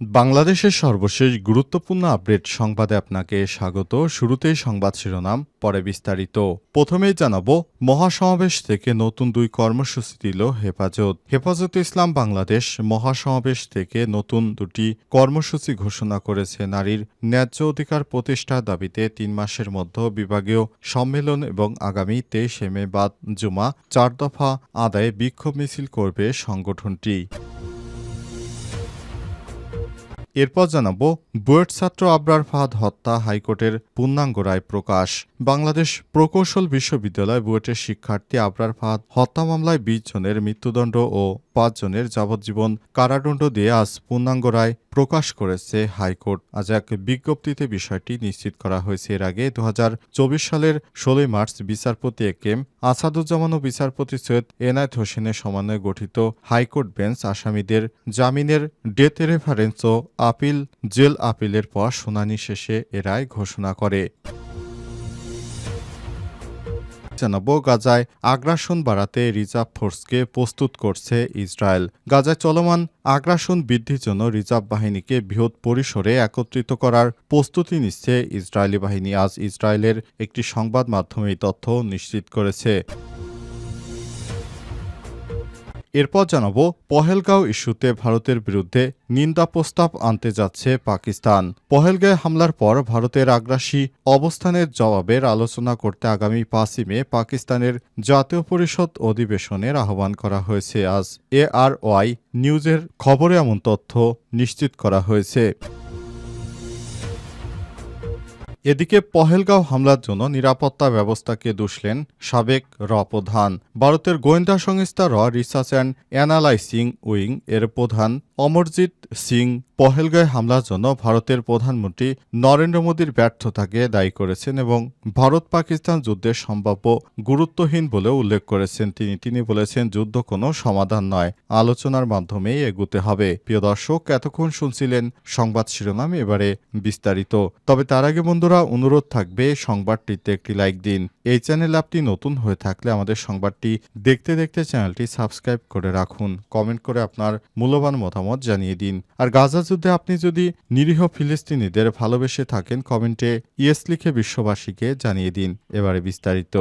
বাংলাদেশের সর্বশেষ গুরুত্বপূর্ণ আপডেট সংবাদে আপনাকে স্বাগত। শুরুতেই সংবাদ শিরোনাম, পরে বিস্তারিত। প্রথমেই জানাব, মহাসমাবেশ থেকে নতুন দুই কর্মসূচি দিল হেফাজত। হেফাজত ইসলাম বাংলাদেশ মহাসমাবেশ থেকে নতুন দুটি কর্মসূচি ঘোষণা করেছে নারীর ন্যায্য অধিকার প্রতিষ্ঠার দাবিতে তিন মাসের মধ্যে বিভাগীয় সম্মেলন এবং আগামী তেইশে মে বাদ জুমা চার দফা আদায়ে বিক্ষোভ মিছিল করবে সংগঠনটি। এরপর জানাব, বুয়েট ছাত্র আবরার ফাহাদ হত্যা হাইকোর্টের পূর্ণাঙ্গ রায় প্রকাশ। বাংলাদেশ প্রকৌশল বিশ্ববিদ্যালয় বুয়েটের শিক্ষার্থী আবরার ফাহাদ হত্যা মামলায় বিশ জনের মৃত্যুদণ্ড ও পাঁচজনের যাবজ্জীবন কারাদণ্ড দিয়ে আজ পূর্ণাঙ্গ রায় প্রকাশ করেছে হাইকোর্ট। আজ এক বিজ্ঞপ্তিতে বিষয়টি নিশ্চিত করা হয়েছে। এর আগে দু হাজার চব্বিশ সালের ষোলোই মার্চ বিচারপতি এ কেম আসাদুজ্জামান ও বিচারপতি সৈয়দ এনায়েত হোসেনের সমন্বয়ে গঠিত হাইকোর্ট বেঞ্চ আসামিদের জামিনের ডেথ রেফারেন্স ও আপিল, জেল আপিলের পর শুনানি শেষে এ রায় ঘোষণা করে। জানাব, গাজায় আগ্রাসন বাড়াতে রিজার্ভ ফোর্সকে প্রস্তুত করছে ইসরায়েল। গাজায় চলমান আগ্রাসন বৃদ্ধির জন্য রিজার্ভ বাহিনীকে বৃহৎ পরিসরে একত্রিত করার প্রস্তুতি নিচ্ছে ইসরায়েলি বাহিনী। আজ ইসরায়েলের একটি সংবাদ মাধ্যমে তথ্য নিশ্চিত করেছে। এরপর জানাব পহেলগাঁও ইস্যুতে ভারতের বিরুদ্ধে নিন্দা প্রস্তাব আনতে যাচ্ছে পাকিস্তান। পহেলগাঁয় হামলার পর ভারতের আগ্রাসী অবস্থানের জবাবের আলোচনা করতে আগামী পাঁচই মে পাকিস্তানের জাতীয় পরিষদ অধিবেশনের আহ্বান করা হয়েছে। আজ এ আর ওয়াই নিউজের খবরে এমন তথ্য নিশ্চিত করা হয়েছে। এদিকে পহেলগাঁও হামলার জন্য নিরাপত্তা ব্যবস্থাকে দুষলেন সাবেক র প্রধান। ভারতের গোয়েন্দা সংস্থা র রিসার্চ অ্যান্ড অ্যানালাইসিং উইং এর প্রধান অমরজিৎ সিং পহেলগাঁয় হামলার জন্য ভারতের প্রধানমন্ত্রী নরেন্দ্র মোদীর ব্যর্থতাকে দায়ী করেছেন এবং ভারত পাকিস্তান যুদ্ধের সম্ভাব্য গুরুত্বহীন বলে উল্লেখ করেছেন তিনি। তিনি বলেছেন, যুদ্ধ কোনো সমাধান নয়, আলোচনার মাধ্যমেই এগুতে হবে। প্রিয় দর্শক, এতক্ষণ শুনছিলেন সংবাদ শিরোনাম, এবারে বিস্তারিত। তবে তার আগে বন্ধুরা, অনুরোধ থাকবে সংবাদটিতে একটি লাইক দিন। এই চ্যানেল আপনি নতুন হয়ে থাকলে আমাদের সংবাদটি দেখতে দেখতে চ্যানেলটি সাবস্ক্রাইব করে রাখুন। কমেন্ট করে আপনার মূল্যবান মতামত জানিয়ে দিন। আর গাজা যুদ্ধে আপনি যদি নিরীহ ফিলিস্তিনিদের ভালোবেসে থাকেন, কমেন্টে ইয়েস লিখে বিশ্ববাসীকে জানিয়ে দিন। এবারে বিস্তারিত।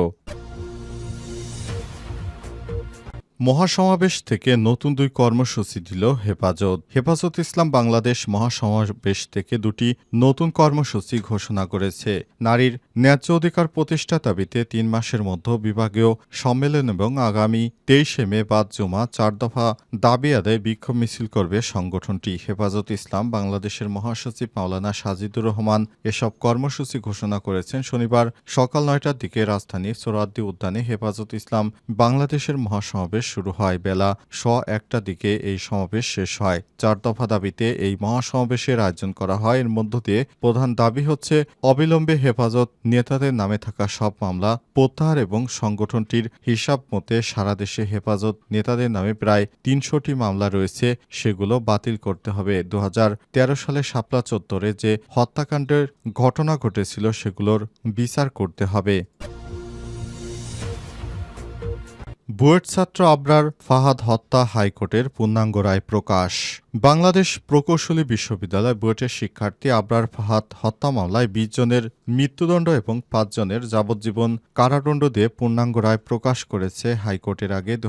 মহাসমাবেশ থেকে নতুন দুই কর্মসূচি দিল হেফাজত। হেফাজত ইসলাম বাংলাদেশ মহাসমাবেশ থেকে দুটি নতুন কর্মসূচি ঘোষণা করেছে। নারীর ন্যায্য অধিকার প্রতিষ্ঠা দাবিতে তিন মাসের মধ্যে বিভাগীয় সম্মেলন এবং আগামী তেইশে মে বাদ জমা চার দফা দাবি আদায় বিক্ষোভ মিছিল করবে সংগঠনটি। হেফাজত ইসলাম বাংলাদেশের মহাসচিব মাওলানা সাজিদুর রহমান এসব কর্মসূচি ঘোষণা করেছেন শনিবার সকাল নয়টার দিকে রাজধানীর সোরাদ্দি উদ্যানে হেফাজত ইসলাম বাংলাদেশের মহাসমাবেশ শুরু হয়। বেলা স একটা দিকে এই সমাবেশ শেষ হয়। চার দফা দাবিতে এই মহাসমাবেশের আয়োজন করা হয়। এর মধ্য দিয়ে প্রধান দাবি হচ্ছে, অবিলম্বে হেফাজত নেতাদের নামে থাকা সব মামলা, প্রত্যাহার এবং সংগঠনটির হিসাব মতে সারা দেশে হেফাজত নেতাদের নামে প্রায় তিনশোটি মামলা রয়েছে। সেগুলো বাতিল করতে হবে। দু হাজার তেরো সালে শাপলা চত্বরে যে হত্যাকাণ্ডের ঘটনা ঘটেছিল, সেগুলোর বিচার করতে হবে। বুয়েট ছাত্র আবরার ফাহাদ হত্যা হাইকোর্টের পূর্ণাঙ্গ রায় প্রকাশ। বাংলাদেশ প্রকৌশলী বিশ্ববিদ্যালয় বুয়েটের শিক্ষার্থী আবরার ফাহাদ হত্যা মামলায় বিশ জনের মৃত্যুদণ্ড এবং পাঁচ জনের যাবজ্জীবন কারাদণ্ড দিয়ে পূর্ণাঙ্গ রায় প্রকাশ করেছে হাইকোর্টের আগে দু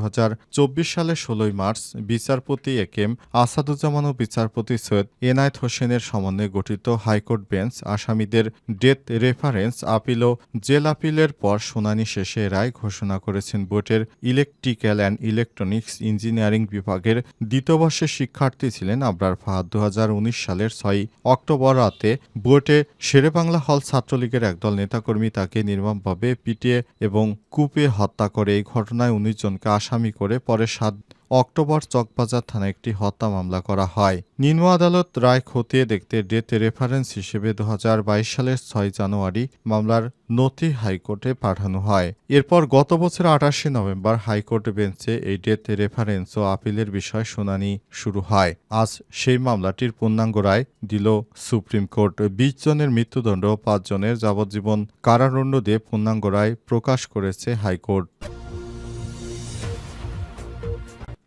সালের ষোলোই মার্চ বিচারপতি এ কেম আসাদুজ্জামান ও বিচারপতি সৈয়দ এনায়েত হোসেনের সমন্বয়ে গঠিত হাইকোর্ট বেঞ্চ আসামিদের ডেথ রেফারেন্স আপিল ও জেল আপিলের পর শুনানি শেষে রায় ঘোষণা করেছেন বুয়েটের ইলেকট্রিক্যাল অ্যান্ড ইলেকট্রনিক্স ইঞ্জিনিয়ারিং বিভাগের দ্বিতীয় বর্ষের শিক্ষার্থী ছিলেন আবরার ফাহাদ দু হাজার উনিশ সালের ছয় অক্টোবর রাতে। বুয়েটে শেরেবাংলা হল ছাত্রলীগের একদল নেতাকর্মী তাকে নির্মমভাবে পিটিয়ে এবং কুপে হত্যা করে। এই ঘটনায় উনিশ জনকে আসামি করে পরে সাত অক্টোবর চকবাজার থানায় একটি হত্যা মামলা করা হয়। নিম্ন আদালত রায় খতিয়ে দেখতে ডেথ রেফারেন্স হিসেবে দু হাজার বাইশ সালের ছয় জানুয়ারি মামলার নথি হাইকোর্টে পাঠানো হয়। এরপর গত বছর আঠাশে নভেম্বর হাইকোর্ট বেঞ্চে এই ডেথ রেফারেন্স ও আপিলের বিষয় শুনানি শুরু হয়। আজ সেই মামলাটির পূর্ণাঙ্গ রায় দিল সুপ্রিম কোর্ট। বিশ জনের মৃত্যুদণ্ড ও পাঁচ জনের যাবজ্জীবন কারাদণ্ড দিয়ে পূর্ণাঙ্গ রায় প্রকাশ করেছে হাইকোর্ট।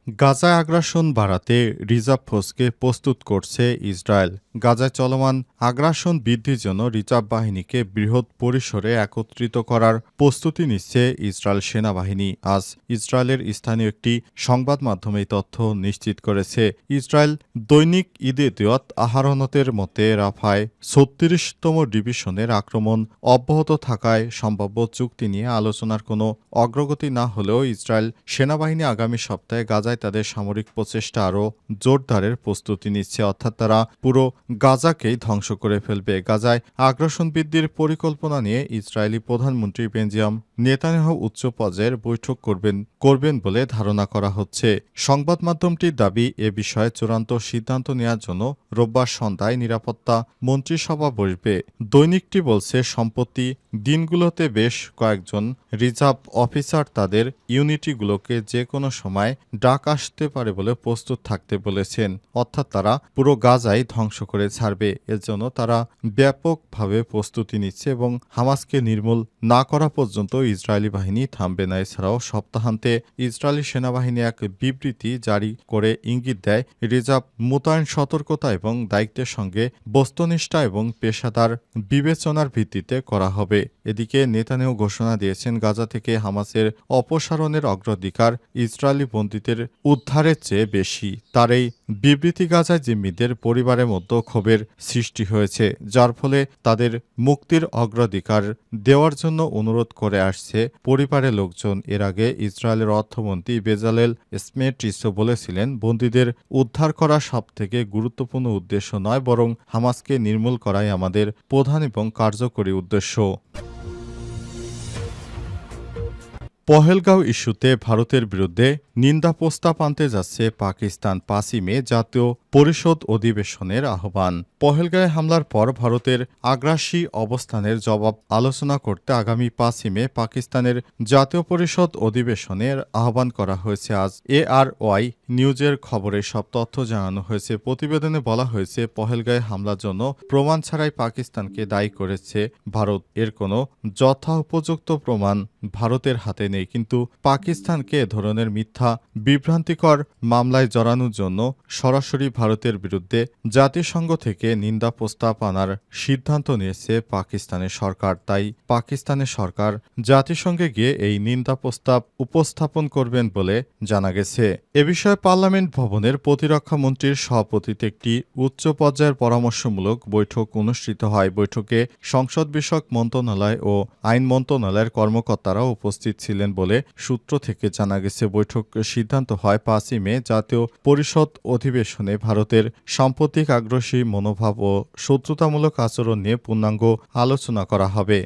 গাজায় আগ্রাসন বাড়াতে রিজার্ভ ফোর্সকে প্রস্তুত করছে ইসরায়েল। গাজায় চলমান আগ্রাসন বৃদ্ধির জন্য রিজার্ভ বাহিনীকে বৃহৎ পরিসরে একত্রিত করার প্রস্তুতি নিচ্ছে ইসরায়েল সেনাবাহিনী। আজ ইসরায়েলের স্থানীয় একটি সংবাদ মাধ্যমে তথ্য নিশ্চিত করেছে। ইসরায়েল দৈনিক ঈদে দিয়ত আহারনতের মতে রাফায় ছত্রিশতম ডিভিশনের আক্রমণ অব্যাহত থাকায় সম্ভাব্য চুক্তি নিয়ে আলোচনার কোনো অগ্রগতি না হলেও ইসরায়েল সেনাবাহিনী আগামী সপ্তাহে গাজায় তাদের সামরিক প্রচেষ্টা আরও জোরদারের প্রস্তুতি নিচ্ছে। অর্থাৎ তারা পুরো গাজাকেই ধ্বংস করে ফেলবে। গাজায় আগ্রাসন বৃদ্ধির পরিকল্পনা নিয়ে ইসরায়েলি প্রধানমন্ত্রী বেঞ্জিয়াম নেতানিয়াহু উচ্চ পর্যায়ের বৈঠক করবেন করবেন বলে ধারণা করা হচ্ছে। সংবাদ মাধ্যমটির দাবি, এ বিষয়ে চূড়ান্ত সিদ্ধান্ত নেওয়ার জন্য রোববার সন্ধ্যায় নিরাপত্তা মন্ত্রিসভা বসবে। দৈনিকটি বলছে, সম্প্রতি দিনগুলোতে বেশ কয়েকজন রিজার্ভ অফিসার তাদের ইউনিটিগুলোকে যে কোনো সময় ডাক আসতে পারে বলে প্রস্তুত থাকতে বলেছেন। অর্থাৎ তারা পুরো গাজাই ধ্বংস করে ছাড়বে। এর জন্য তারা ব্যাপকভাবে প্রস্তুতি নিচ্ছে এবং হামাসকে নির্মূল না করা পর্যন্ত ইসরায়েলি বাহিনী থামবে না। এছাড়াও সপ্তাহান্তে ইসরায়েলি সেনাবাহিনী এক বিবৃতি জারি করে ইঙ্গিত দেয়, রিজার্ভ মোতায়েন সতর্কতা এবং দায়িত্বের সঙ্গে বস্তুনিষ্ঠা এবং পেশাদার বিবেচনার ভিত্তিতে করা হবে। এদিকে নেতানেও ঘোষণা দিয়েছেন, গাজা থেকে হামাসের অপসারণের অগ্রাধিকার ইসরায়েলি বন্দীদের উদ্ধারের চেয়ে বেশি। তার এই বিবৃতি গাজায় জিম্মিদের পরিবারের মধ্যে ক্ষোভের সৃষ্টি হয়েছে, যার ফলে তাদের মুক্তির অগ্রাধিকার দেওয়ার জন্য অনুরোধ করে আসছে। পরিবারের লোকজন এর আগে ইসরায়েলের অর্থমন্ত্রী বেজালেল স্মেট্রিসও বলেছিলেন, বন্দীদের উদ্ধার করা সবথেকে গুরুত্বপূর্ণ উদ্দেশ্য নয়, বরং হামাসকে নির্মূল করাই আমাদের প্রধান এবং কার্যকরী উদ্দেশ্য। পহেলগাঁও ইস্যুতে ভারতের বিরুদ্ধে নিন্দা প্রস্তাব আনতে যাচ্ছে পাকিস্তান পাঁচই মে জাতীয় পরিষদ অধিবেশনের আহ্বান। পহেলগাঁয়ে হামলার পর ভারতের আগ্রাসী অবস্থানের জবাব আলোচনা করতে আগামী পাঁচই মে পাকিস্তানের জাতীয় পরিষদ অধিবেশনের আহ্বান করা হয়েছে আজ। এ আর ওয়াই নিউজের খবরে সব তথ্য জানানো হয়েছে। প্রতিবেদনে বলা হয়েছে, পহেলগাঁয়ে হামলার জন্য প্রমাণ ছাড়াই পাকিস্তানকে দায়ী করেছে ভারত। এর কোনো যথা উপযুক্ত প্রমাণ ভারতের হাতে নেই। কিন্তু পাকিস্তানকে ধরনের মিথ্যা, বিভ্রান্তিকর মামলায় জড়ানোর জন্য সরাসরি ভারতের বিরুদ্ধে জাতিসংঘ থেকে নিন্দা প্রস্তাব আনার সিদ্ধান্ত নিয়েছে পাকিস্তানের সরকার। তাই পাকিস্তানের সরকার জাতিসংঘে গিয়ে এই নিন্দা প্রস্তাব উপস্থাপন করবেন বলে জানা গেছে। এ বিষয়ে পার্লামেন্ট ভবনের প্রতিরক্ষা মন্ত্রীর সভাপতিতে একটি উচ্চ পর্যায়ের পরামর্শমূলক বৈঠক অনুষ্ঠিত হয়। বৈঠকে সংসদ বিষয়ক মন্ত্রণালয় ও আইন মন্ত্রণালয়ের কর্মকর্তারা উপস্থিত ছিলেন বলে সূত্র থেকে জানা গেছে। বৈঠক সিদ্ধান্ত হয় পাঁচই মে জাতীয় পরিষদ অধিবেশনে ভারতের সাম্প্রতিক আগ্রাসী মনোভাব ও শত্রুতামূলক আচরণ নিয়ে পূর্ণাঙ্গ আলোচনা করা হবে।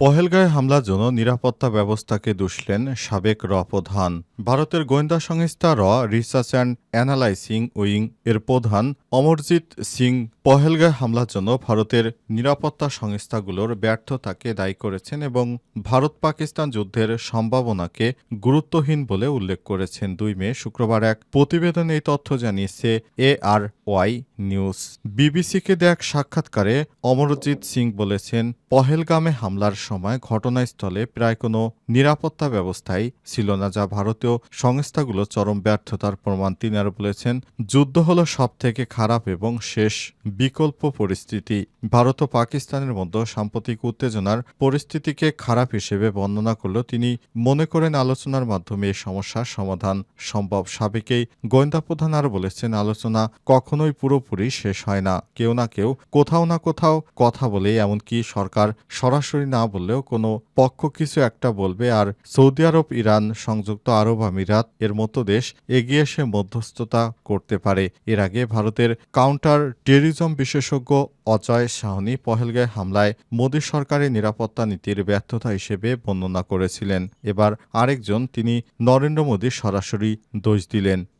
পহেলগাঁয়ে হামলার জন্য নিরাপত্তা ব্যবস্থাকে দুষলেন সাবেক র প্রধান। ভারতের গোয়েন্দা সংস্থা র রিসার্চ অ্যান্ড অ্যানালাইসিং উইং এর প্রধান অমরজিৎ সিং পহেলগাঁয়ে হামলার জন্য ভারতের নিরাপত্তা সংস্থাগুলোর ব্যর্থতাকে দায়ী করেছেন এবং ভারত পাকিস্তান যুদ্ধের সম্ভাবনাকে গুরুত্বহীন বলে উল্লেখ করেছেন দুই মে, শুক্রবার এক প্রতিবেদনে এই তথ্য জানিয়েছে এ আর ওয়াই নিউজ। বিবিসিকে দেয়া এক সাক্ষাৎকারে অমরজিৎ সিং বলেছেন, পহেলগামে হামলার সময় ঘটনাস্থলে প্রায় কোনো নিরাপত্তা ব্যবস্থাই ছিল না, যা ভারতীয় সংস্থাগুলো চরম ব্যর্থতার প্রমাণ তিনি আরও বলেছেন। যুদ্ধ হলো সব থেকে খারাপ এবং শেষ বিকল্প পরিস্থিতি। ভারত ও পাকিস্তানের মধ্যে সাম্প্রতিক উত্তেজনার পরিস্থিতিকে খারাপ হিসেবে বর্ণনা করলেও তিনি মনে করেন আলোচনার মাধ্যমে এই সমস্যার সমাধান সম্ভব। সাবেকেই গোয়েন্দা প্রধান আরও বলেছেন, আলোচনা কখনোই পুরোপুরি শেষ হয় না। কেউ না কেউ কোথাও না কোথাও কথা বলে, এমনকি সরকার সরাসরি না বললেও কোনো পক্ষ কিছু একটা বলবে আর সৌদি আরব, ইরান, সংযুক্ত আরব আমিরাত এর মতো দেশ এগিয়ে এসে মধ্যস্থতা করতে পারে। এর আগে ভারতের কাউন্টার টেরিজম বিশেষজ্ঞ অজয় সাহনি পহেলগায় হামলায় মোদী সরকারের নিরাপত্তা নীতির ব্যর্থতা হিসেবে বর্ণনা করেছিলেন। এবার আরেকজন, তিনি নরেন্দ্র মোদী সরাসরি দোষ দিলেন।